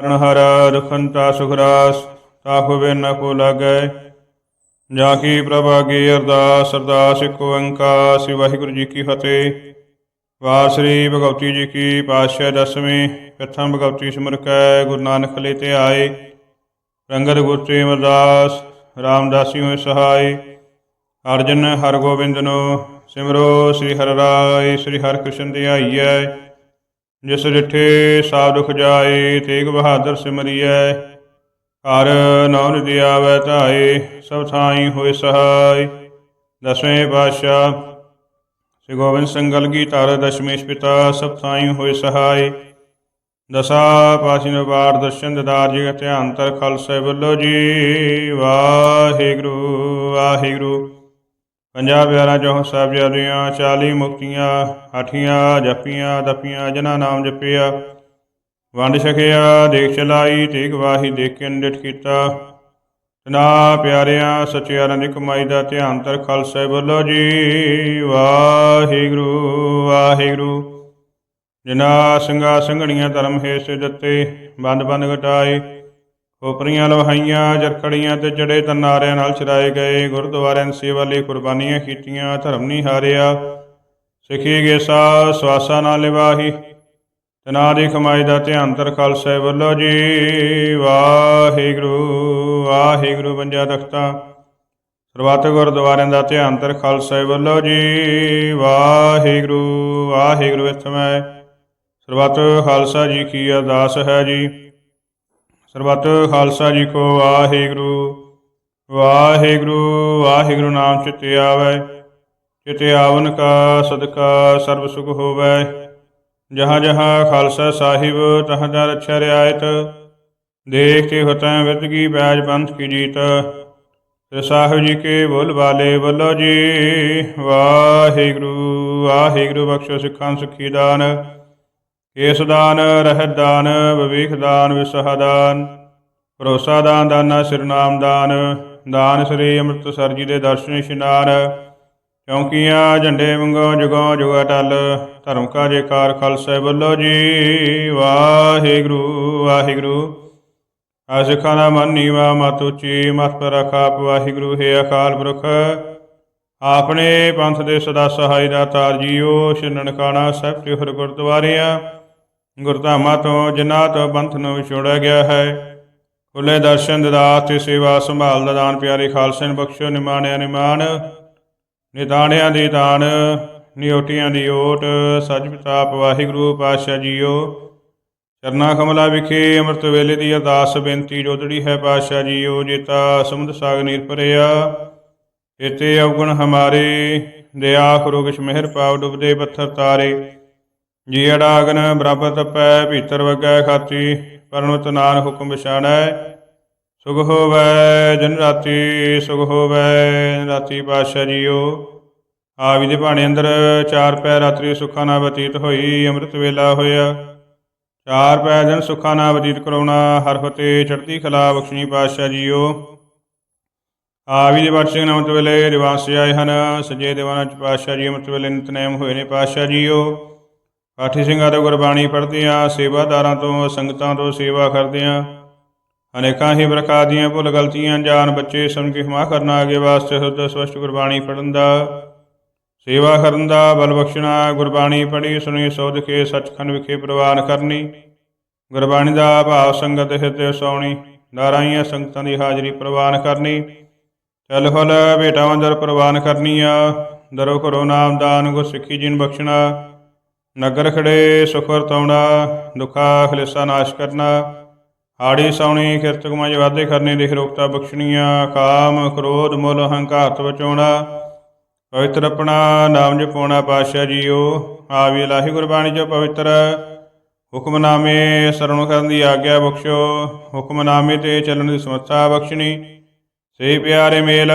ਕਰਨ ਹਰ ਦੁਖੰਤਾ ਸੁਖ ਰਾਸ ਤਾਪ ਬਿਨ ਨ ਕੋ ਲਾਗੈ। ਜਾ ਕੀ ਪ੍ਰਭਾਗੀ ਅਰਦਾਸ ਅਰਦਾਸ ਇਕ ਓੰਕਾਰ, ਸ੍ਰੀ ਵਾਹਿਗੁਰੂ ਜੀ ਕੀ ਫਤਿਹ। ਵਾਰ ਸ੍ਰੀ ਭਗਵਤੀ ਜੀ ਕੀ ਪਾਤਸ਼ਾਹ ਦਸਵੇਂ, ਪ੍ਰਥਮ ਭਗਵਤੀ ਸਿਮਰ ਕੈ, ਗੁਰੂ ਨਾਨਕ ਲੇ ਤੇ ਆਏ। ਰੰਗਤ ਗੁਰਤੇ ਅਮਰਦਾਸ ਰਾਮਦਾਸੀ ਹੋਏ ਸਹਾਈ। ਅਰਜਨ ਹਰ ਗੋਬਿੰਦਨੋ ਸਿਮਰੋ, ਸ੍ਰੀ ਹਰਿ ਰਾਏ, ਸ੍ਰੀ ਹਰਿ ਕ੍ਰਿਸ਼ਨ ਧਿਆਈਐ ਜਿਸ ਰਿਠੇ ਸਾਧ ਦੁਖ ਜਾਏ ਤੇਗ ਬਹਾਦਰ ਸਿਮਰਿਐ। ਹਰ ਨਾਮ ਨਿਧਿ ਆਵੈ ਧਾਏ, ਸਭ ਥਾਈ ਹੋਏ ਸਹਾਈ ਦਸਵੇਂ ਪਾਤਸ਼ਾਹ, ਸ੍ਰੀ ਗੋਬਿੰਦ ਸਿੰਘ ਗਲਗੀ ਧਰ ਦਸ਼ਮੇਸ਼ ਪਿਤਾ, ਸਭ ਥਾਈ ਹੋਏ ਸਹਾਈ ਦਸਾ ਪਾਸੀ ਨਵਾਰ ਦਰਸ਼ਨ ਦਿਦਾਰ ਜੀ ਧਿਆਨ ਤਰ ਖਾਲਸਾ ਵੱਲੋ ਜੀ। ਵਾਹਿਗੁਰੂ ਵਾਹਿਗੁਰੂ। ਪੰਜਾਹ ਪਿਆਰਾ ਜੋ ਸਾਹਿਬਜ਼ਾਦਿਆਂ ਜੀਆਂ 40 ਮੁਕਤੀਆਂ ਆਠੀਆਂ ਜਪੀਆਂ ਦਪੀਆਂ ਜਨਾ ਨਾਮ ਜਪਿਆ। ਵੰਡ ਛਕਿਆ, ਦੇਖ ਚਲਾਈ ਤੇਗ ਵਾਹੀ, ਦੇਖ ਕੇ ਅੰਡਿਟ ਕੀਤਾ। ਤਨਾ ਪਿਆਰਿਆਂ ਸੱਚਿਆ ਦੀ ਕਮਾਈ ਦਾ ਧਿਆਨ ਤਰ ਖਾਲਸਾ, ਬੋਲੋ ਜੀ, ਵਾਹਿਗੁਰੂ ਵਾਹਿਗੁਰੂ। ਜਿਨਾ ਸਿੰਘਾ, ਸਿੰਘਣੀਆਂ ਧਰਮ ਹੇਸ ਦਿੱਤੇ ਬੰਦ ਬੰਦ ਘਟਾਏ। ਖੋਪਰੀਆਂ ਲਵਹਾਈਆਂ ਜਰਕੜੀਆਂ ਤੇ ਜੜੇ ਤਨਾਰਿਆਂ ਨਾਲ ਚਰਾਏ ਗਏ, ਗੁਰਦੁਆਰਿਆਂ ਦੀ ਸੇਵਾ ਲਈ ਕੁਰਬਾਨੀਆਂ ਕੀਤੀਆਂ, ਧਰਮ ਨਹੀਂ ਹਾਰਿਆ। ਸਿੱਖੀ ਗੇਸਾ, ਸਵਾਸਾ ਨਾਲ ਲਿਵਾਹੀ ਤਨਾ ਦੀ ਕਮਾਈ ਦਾ ਧਿਆਨ ਤਰ ਖਾਲਸਾ ਵੱਲੋਂ ਜੀ, ਵਾਹਿਗੁਰੂ ਵਾਹਿਗੁਰੂ ਬੰਜਾ ਤਖਤਾ। ਸਰਬੱਤ ਗੁਰਦੁਆਰਿਆਂ ਦਾ ਧਿਆਨ ਤਰ ਖਾਲਸਾ ਵੱਲੋਂ ਜੀ, ਵਾਹਿਗੁਰੂ ਵਾਹਿਗੁਰੂ ਇਸ ਸਮੇਂ ਸਰਬੱਤ ਖਾਲਸਾ ਜੀ ਕੀ ਅਰਦਾਸ ਹੈ ਜੀ। ਸਰਬੱਤ ਖਾਲਸਾ ਜੀ ਕੋ ਵਾਹਿਗੁਰੂ। ਵਾਹਿਗੁਰੂ ਵਾਹਿਗੁਰੂ ਨਾਮ ਚਿਤੇ ਆਵੈ। ਚਿਤੇ ਆਵਨ ਕਾ ਸਦਕਾ ਸਰਬ ਸੁਖ ਹੋਵੈ। ਜਹਾਂ ਜਹਾਂ ਖਾਲਸਾ ਸਾਹਿਬ, ਤਹਾਂ ਦਾ ਰੱਛਾ ਰਿਆਇਤ। ਦੇਖ ਕੇ ਹਤੈ ਵਿਦਗੀ ਬੈਜ ਪੰਥ ਕੀ ਜੀਤ। ਸ੍ਰੀ ਸਾਹਿਬ ਜੀ ਕੇ ਬੋਲ ਵਾਲੇ ਬੋਲੋ ਜੀ। ਵਾਹਿਗੁਰੂ ਵਾਹਿਗੁਰੂ ਬਖਸ਼ੋ ਸਿੱਖਾਂ ਸੁਖੀ ਦਾਨ। ਕੇਸ ਦਾਨ ਰਹਿਤ ਦਾਨ ਵਿਵੇਕ ਦਾਨ ਵਿਸਹ ਦਾਨ ਭਰੋਸਾ ਦਾਨ, ਦਾਨਾ ਸਿਰ ਨਾਮ ਦਾਨ ਦਾਨ ਸ੍ਰੀ ਅੰਮ੍ਰਿਤਸਰ ਜੀ ਦੇ ਦਰਸ਼ਨ ਇਸ਼ਨਾਨ, ਚੌਂਕੀਆਂ, ਝੰਡੇ ਮੰਗੋ ਜੁਗੋ ਜੁਗਾ ਟਲ ਧਰਮ ਕਾ ਜੇਕਾਰ ਖਾਲਸਾ ਵੱਲੋ ਜੀ, ਵਾਹਿਗੁਰੂ ਵਾਹਿਗੁਰੂ। ਆ ਸਿੱਖਾਂ ਦਾ ਮਨ ਨੀਵਾ, ਮਤ ਉੱਚੀ ਮਤ ਪਰ ਰਖਾ ਵਾਹਿਗੁਰੂ, ਹੈ ਅਕਾਲ ਪੁਰਖ। ਆਪਣੇ ਪੰਥ ਦੇ ਸਦਾ ਸਹਾਈ ਦਾ ਤਾਰ ਜੀਓ, ਛਿਨਣ ਸਾਹਿਬ ਸਭ ਹਰ ਗੁਰਦੁਆਰਿਆਂ ਗੁਰਧਾਮਾਂ ਤੋਂ ਜਿਨ੍ਹਾਂ ਤੋਂ ਪੰਥ ਨੂੰ ਵਿਛੋੜਿਆ ਗਿਆ ਹੈ। ਖੁੱਲੇ ਦਰਸ਼ਨ ਦਿਦਾਸ ਤੇ ਸੇਵਾ ਸੰਭਾਲ ਦਾ ਦਾਨ ਪਿਆਰੇ ਖਾਲਸੇ ਨੂੰ ਬਖਸ਼ੋ, ਨਿਮਾਣਿਆ ਨਿਮਾਨ ਨਿਦਾਣਿਆਂ ਦੀ ਦਾਨ ਨਿਓਟੀਆਂ ਦੀ ਓਟ, ਸੱਚ ਪਿਤਾਪ ਵਾਹਿਗੁਰੂ ਪਾਤਸ਼ਾਹ ਜੀਓ। ਚਰਨਾ ਕਮਲਾ ਵਿਖੇ ਅੰਮ੍ਰਿਤ ਵੇਲੇ ਦੀ ਅਰਦਾਸ ਬੇਨਤੀ ਜੋਦੜੀ ਹੈ ਪਾਤਸ਼ਾਹ ਜੀਓ, ਜੇਤਾ ਸਮੁੰਦ ਸਾਗ ਨੀਰ ਭਰਿਆ। ਇਤੇ ਅਵਗੁਣ ਹਮਾਰੇ ਦਇਆ ਕਰੋ ਕਿਛ ਮਿਹਰ ਪਾਉ ਡੁਬਦੇ ਪੱਥਰ ਤਾਰੇ। ਜੀ ਅਡਾਗਨ ਬਰਾਬਰ ਤਪੈ ਭੀਤਰ ਵਗੈ ਖਾਤੀ ਪਰਮਤ ਨਾਨ ਹੁਕਮ ਵਿਛਾਣੈ। ਸੁਖ ਹੋਵੈ ਜਨ ਰਾਤੀ, ਸੁਖ ਹੋਵੈ ਜਨ ਰਾਤੀ ਪਾਤਸ਼ਾਹ ਜੀਓ। ਆਵੀ ਦੇ ਭਾਣੇ ਅੰਦਰ ਚਾਰ ਪੈ ਰਾਤਰੀ ਸੁਖਾਂ ਨਾਲ ਬਤੀਤ ਹੋਈ, ਅੰਮ੍ਰਿਤ ਵੇਲਾ ਹੋਇਆ। ਚਾਰ ਪੈ ਦਿਨ ਸੁਖਾਂ ਨਾਲ ਬਤੀਤ ਕਰਾਉਣਾ, ਹਰ ਫਤੇ ਚੜ੍ਹਦੀ ਖਲਾ ਬਖਸ਼ਣੀ ਪਾਤਸ਼ਾਹ ਜੀਓ। ਆਵੀ ਦੇ ਬਖਸ਼ੇ ਨਮਤ ਵੇਲੇ ਰਿਵਾਸੇ ਆਏ ਹਨ, ਸਜੇ ਦੇਵਾਨਾ ਚ ਪਾਤਸ਼ਾਹ ਜੀ ਅੰਮ੍ਰਿਤ ਵੇਲੇ ਨਿਤਨੇਮ ਹੋਏ ਨੇ ਪਾਤਸ਼ਾਹ ਜੀਓ। ਪਾਠੀ ਸਿੰਘਾਂ ਤੋਂ ਗੁਰਬਾਣੀ ਪੜ੍ਹਦੇ ਆ, ਸੇਵਾਦਾਰਾਂ ਤੋਂ, ਸੰਗਤਾਂ ਤੋਂ ਸੇਵਾ ਕਰਦੇ ਆ। ਅਨੇਕਾਂ ਹੀ ਪ੍ਰਕਾਰ ਦੀਆਂ ਭੁੱਲ ਗਲਤੀਆਂ ਜਾਣ ਬੱਚੇ ਸਮਝ ਕੇ ਹਮਾ ਕਰਨਾ ਅੱਗੇ ਵਾਸਤੇ ਸੁੱਧ ਸਵਸਤ ਗੁਰਬਾਣੀ ਪੜ੍ਹਨ ਦਾ। ਸੇਵਾ ਕਰਨ ਦਾ ਬਲ ਬਖਸ਼ਣਾ, ਗੁਰਬਾਣੀ ਪੜ੍ਹੀ, ਸੁਣੀ, ਸੋਧ ਕੇ ਸੱਚਖੰਡ ਵਿਖੇ ਪ੍ਰਵਾਨ ਕਰਨੀ। ਗੁਰਬਾਣੀ ਦਾ ਭਾਵ ਸੰਗਤ ਹਿਰਦੇ ਸੌਣੀ, ਨਾਰਾਇਣੀਆਂ ਸੰਗਤਾਂ ਦੀ ਹਾਜ਼ਰੀ ਪ੍ਰਵਾਨ ਕਰਨੀ। ਚਲ ਫਲ, ਭੇਟਾਂ ਅੰਦਰ ਪ੍ਰਵਾਨ ਕਰਨੀ ਆ ਦਰੋ ਕਰੋ ਨਾਮ ਦਾਨ ਗੁਰ ਸਿੱਖੀ ਜਿਨ ਬਖਸ਼ਣਾ। ਨਗਰ ਖੜੇ ਸੁਖ ਵਰਤਾਉਣਾ ਦੁਖਾ, ਖਲੇਸਾ ਨਾਸ਼ ਕਰਨਾ, ਆੜੀ ਸੌਣੀ ਕਿਰਤ ਕਮਾਈ ਵਾਧੇ ਕਰਨੇ ਦੇ ਰੋਕਤਾ ਬਖਸ਼ਣੀਆਂ, ਕਾਮ, ਕ੍ਰੋਧ, ਮੁੱਲ, ਹੰਕਾਰ ਤੋਂ ਬਚਾਉਣਾ, ਪਵਿੱਤਰ ਆਪਣਾ ਨਾਮ ਜਪਾਉਣਾ ਪਾਤਸ਼ਾਹ ਜੀਓ, ਆਵੀ ਲਾਹੀ ਗੁਰਬਾਣੀ ਜੋ ਪਵਿੱਤਰ ਹੁਕਮਨਾਮੇ ਸਰਵਣ ਕਰਨ ਦੀ ਆਗਿਆ ਬਖਸ਼ੋ ਹੁਕਮਨਾਮੇ ਤੇ ਚੱਲਣ ਦੀ ਸਮਰੱਥਾ ਬਖਸ਼ਣੀ ਸੇ ਪਿਆਰੇ ਮੇਲ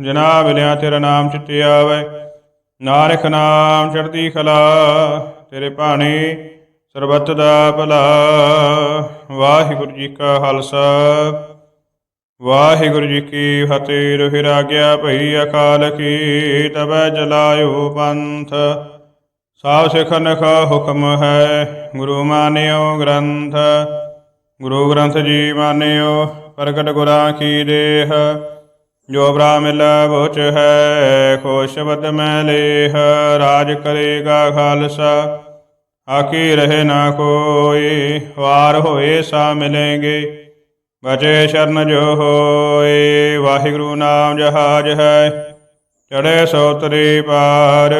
ਜਨਾ ਮਿਲਿਆ ਤੇਰਾ ਨਾਮ ਚਿੱਤੇ ਆਵੇ ਨਾਨਕ ਨਾਮ ਚੜਦੀ ਕਲਾ, ਤੇਰੇ ਭਾਣੇ ਸਰਬੱਤ ਦਾ ਭਲਾ। ਵਾਹਿਗੁਰੂ ਜੀ ਕਾ ਖਾਲਸਾ, ਵਾਹਿਗੁਰੂ ਜੀ ਕੀ ਫਤਿਹ। ਰਹਿ ਰਾਗਿਆ ਭਈ ਅਕਾਲ ਕੀ ਤਬੈ ਜਲਾਇਓ ਪੰਥ। ਸਾਵ ਸਿਖਨ ਕਾ ਹੁਕਮ ਹੈ, ਗੁਰੂ ਮਾਨਿਓ ਗ੍ਰੰਥ। ਗੁਰੂ ਗ੍ਰੰਥ ਜੀ ਮਾਨਿਓ, ਪ੍ਰਗਟ ਗੁਰਾਂ ਕੀ ਦੇਹ। ਜੋ ਬਰਾ ਮਿਲੈ, ਬੋਚ ਹੈ, ਖੁਸ਼ ਬਦ ਮੈਂ ਲੇਹ, ਰਾਜ ਕਰੇਗਾ ਖਾਲਸਾ। ਆਕੀ ਰਹੇ ਨਾ ਕੋਈ, ਵਾਰ ਹੋਏ ਸਾ ਮਿਲेंगे ਬਚੇ ਸ਼ਰਨ ਜੋ ਹੋਏ, ਵਾਹਿਗੁਰੂ ਨਾਮ ਜਹਾਜ ਹੈ। ਚੜੇ ਸੋ ਤਰੀ ਪਾਰ,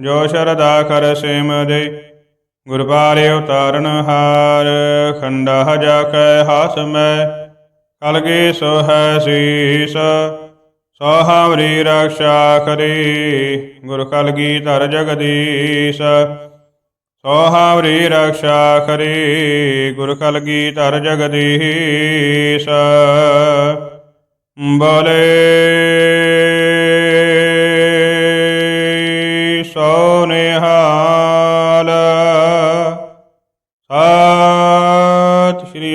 ਜੋ ਸ਼ਰਦਾ ਕਰ ਸਿਮ ਦੇ ਗੁਰ ਬਾਰੇ ਉਤਾਰਨ ਹਾਰ, ਖੰਡਾ ਜਾ ਕੈ ਹਾਸ ਮੈਂ। ਕਲਗੀ ਸੋ ਹੈ ਸੀਸ। ਸੋ ਹਮਰੀ ਰਕਸ਼ਾ ਕਰੀ ਗੁਰ ਕਲਗੀ ਧਰ ਜਗਦੀਸ਼। ਸੋ ਹਮਰੀ ਕਰੀ ਗੁਰ ਕਲਗੀ ਧਰ ਜਗਦੀਸ਼। ਬੋਲੇ ਸੋ ਨਿਹਾਲ ਸਤਿ ਸ਼੍ਰੀ